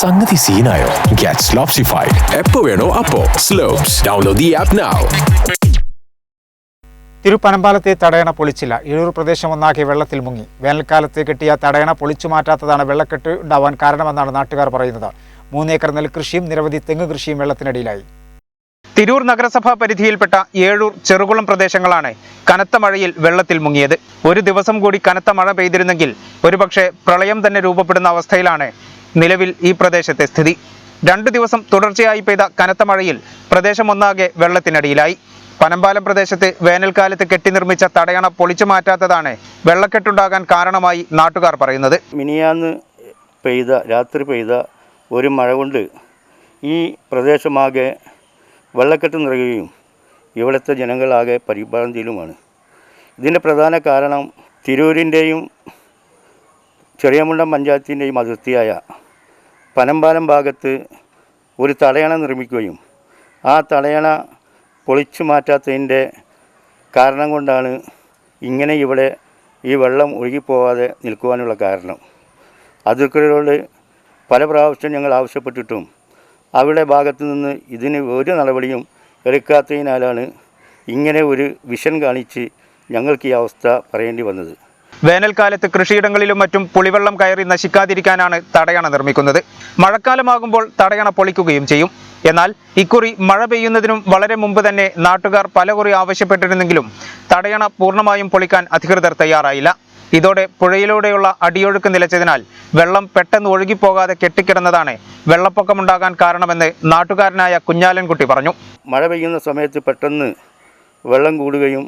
സംഗതി സീനായോ? ഗെറ്റ് സ്ലോപ്സിഫൈഡ് എപ്പോ വേണോ അപ്പോ. Slopes download the app now തിരുപ്പനമ്പാലത്തെ തടയണ പൊളിച്ചില്ല. ഇഴൂർ പ്രദേശം ഒന്നാകെ വെള്ളത്തിൽ മുങ്ങി. വേനൽക്കാലത്ത് കെട്ടിയ തടയണ പൊളിച്ചു മാറ്റാത്തതാണ് വെള്ളക്കെട്ട് ഉണ്ടാവാൻ കാരണമെന്നാണ് നാട്ടുകാർ പറയുന്നത്. മൂന്നേക്കർ നെൽകൃഷിയും നിരവധി തെങ്ങ് കൃഷിയും വെള്ളത്തിനടിയിലായി. തിരൂർ നഗരസഭാ പരിധിയിൽപ്പെട്ട ഏഴൂർ ചെറുകുളം പ്രദേശങ്ങളാണ് കനത്ത മഴയിൽ വെള്ളത്തിൽ മുങ്ങിയത്. ഒരു ദിവസം കൂടി കനത്ത മഴ പെയ്തിരുന്നെങ്കിൽ ഒരുപക്ഷെ പ്രളയം തന്നെ രൂപപ്പെടുന്ന അവസ്ഥയിലാണ് നിലവിൽ ഈ പ്രദേശത്തെ സ്ഥിതി. രണ്ടു ദിവസം തുടർച്ചയായി പെയ്ത കനത്ത മഴയിൽ പ്രദേശം ഒന്നാകെ വെള്ളത്തിനടിയിലായി. പനമ്പാലം പ്രദേശത്ത് വേനൽക്കാലത്ത് കെട്ടി നിർമ്മിച്ച തടയണ പൊളിച്ചു മാറ്റാത്തതാണ് വെള്ളക്കെട്ടുണ്ടാകാൻ കാരണമായി നാട്ടുകാർ പറയുന്നത്. മിനിയാന്ന് പെയ്ത രാത്രി പെയ്ത ഒരു മഴ കൊണ്ട് ഈ പ്രദേശമാകെ വെള്ളക്കെട്ട് നിറയുകയും ഇവിടുത്തെ ജനങ്ങളാകെ പരിഭ്രാന്തിയിലുമാണ്. ഇതിന്റെ പ്രധാന കാരണം തിരൂരിന്റെയും ചെറിയമുണ്ടം പഞ്ചായത്തിന്റെയും അതിർത്തിയായ പനമ്പാലം ഭാഗത്ത് ഒരു തടയണ നിർമ്മിക്കുകയും ആ തടയണ പൊളിച്ചു മാറ്റാത്തതിന്റെ കാരണം കൊണ്ടാണ് ഇങ്ങനെ ഇവിടെ ഈ വെള്ളം ഒഴുകിപ്പോവാതെ നിൽക്കുവാനുള്ള കാരണം. അതിർക്കരോട് പല പ്രാവശ്യം ഞങ്ങൾ ആവശ്യപ്പെട്ടിട്ടും അവിടെ ഭാഗത്തു നിന്ന് ഇതിന് ഒരു നടപടിയും എടുക്കാത്തതിനാലാണ് ഇങ്ങനെ ഒരു വിഷൻ കാണിച്ച് ഞങ്ങൾക്ക് ഈ അവസ്ഥ പറയേണ്ടി വന്നത്. വേനൽക്കാലത്ത് കൃഷിയിടങ്ങളിലും മറ്റും പുളിവെള്ളം കയറി നശിക്കാതിരിക്കാനാണ് തടയണ നിർമ്മിക്കുന്നത്. മഴക്കാലമാകുമ്പോൾ തടയണ പൊളിക്കുകയും ചെയ്യും. എന്നാൽ ഇക്കുറി മഴ പെയ്യുന്നതിനും വളരെ മുമ്പ് തന്നെ നാട്ടുകാർ പലകുറി ആവശ്യപ്പെട്ടിരുന്നെങ്കിലും തടയണ പൂർണമായും പൊളിക്കാൻ അധികൃതർ തയ്യാറായില്ല. ഇതോടെ പുഴയിലൂടെയുള്ള അടിയൊഴുക്ക് നിലച്ചതിനാൽ വെള്ളം പെട്ടെന്ന് ഒഴുകിപ്പോകാതെ കെട്ടിക്കിടന്നതാണ് വെള്ളപ്പൊക്കമുണ്ടാകാൻ കാരണമെന്ന് നാട്ടുകാരനായ കുഞ്ഞാലൻകുട്ടി പറഞ്ഞു. മഴ പെയ്യുന്ന സമയത്ത് പെട്ടെന്ന് വെള്ളം കൂടുകയും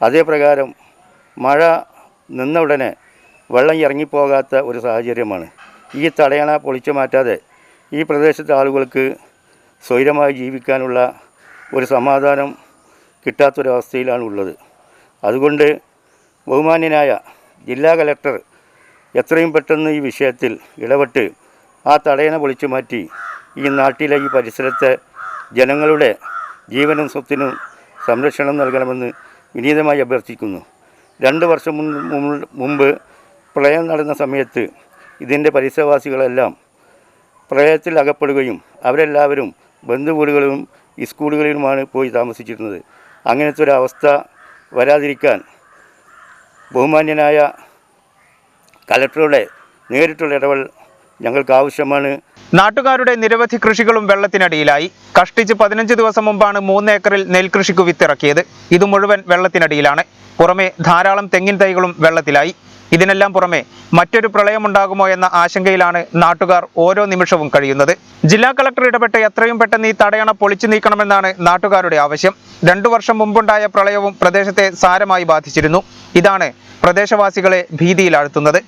അതേപ്രകാരം മഴ നിന്ന ഉടനെ വെള്ളം ഇറങ്ങിപ്പോകാത്ത ഒരു സാഹചര്യമാണ്. ഈ തടയണ പൊളിച്ചു മാറ്റാതെ ഈ പ്രദേശത്തെ ആളുകൾക്ക് സ്വൈരമായി ജീവിക്കാനുള്ള ഒരു സമാധാനം കിട്ടാത്തൊരവസ്ഥയിലാണ് ഉള്ളത് അതുകൊണ്ട് ബഹുമാന്യനായ ജില്ലാ കലക്ടർ എത്രയും പെട്ടെന്ന് ഈ വിഷയത്തിൽ ഇടപെട്ട് ആ തടയണ പൊളിച്ചു മാറ്റി ഈ നാട്ടിലെ ഈ പരിസരത്തെ ജനങ്ങളുടെ ജീവനും സ്വത്തിനും സംരക്ഷണം നൽകണമെന്ന് വിനീതമായി അഭ്യർത്ഥിക്കുന്നു. രണ്ട് വർഷം മുമ്പ് പ്രളയം നടന്ന സമയത്ത് ഇതിന്റെ പരിസരവാസികളെല്ലാം പ്രളയത്തിൽ അകപ്പെടുകയും അവരെല്ലാവരും ബന്ധുവീടുകളിലും സ്കൂളുകളിലുമാണ് പോയി താമസിച്ചിരുന്നത്. അങ്ങനത്തെ ഒരു അവസ്ഥ വരാതിരിക്കാൻ ബഹുമാന്യനായ കലക്ടറുടെ നേരിട്ടുള്ള ഇടപെടൽ ഞങ്ങൾക്ക് ആവശ്യമാണ് നാട്ടുകാരുടെ നിരവധി കൃഷികളും വെള്ളത്തിനടിയിലായി. കഷ്ടിച്ച് പതിനഞ്ച് ദിവസം മുമ്പാണ് മൂന്ന് ഏക്കറിൽ നെൽകൃഷിക്ക് വിത്തിറക്കിയത്. ഇത് മുഴുവൻ വെള്ളത്തിനടിയിലാണ്. പുറമെ ധാരാളം തെങ്ങിൻ തൈകളും വെള്ളത്തിലായി. ഇതിനെല്ലാം പുറമെ മറ്റൊരു പ്രളയമുണ്ടാകുമോ എന്ന ആശങ്കയിലാണ് നാട്ടുകാർ ഓരോ നിമിഷവും കഴിയുന്നത്. ജില്ലാ കളക്ടർ ഇടപെട്ട് എത്രയും പെട്ടെന്ന് ഈ തടയണ പൊളിച്ചു നീക്കണമെന്നാണ് നാട്ടുകാരുടെ ആവശ്യം. രണ്ടു വർഷം മുമ്പുണ്ടായ പ്രളയവും പ്രദേശത്തെ സാരമായി ബാധിച്ചിരുന്നു. ഇതാണ് പ്രദേശവാസികളെ ഭീതിയിലാഴ്ത്തുന്നത്.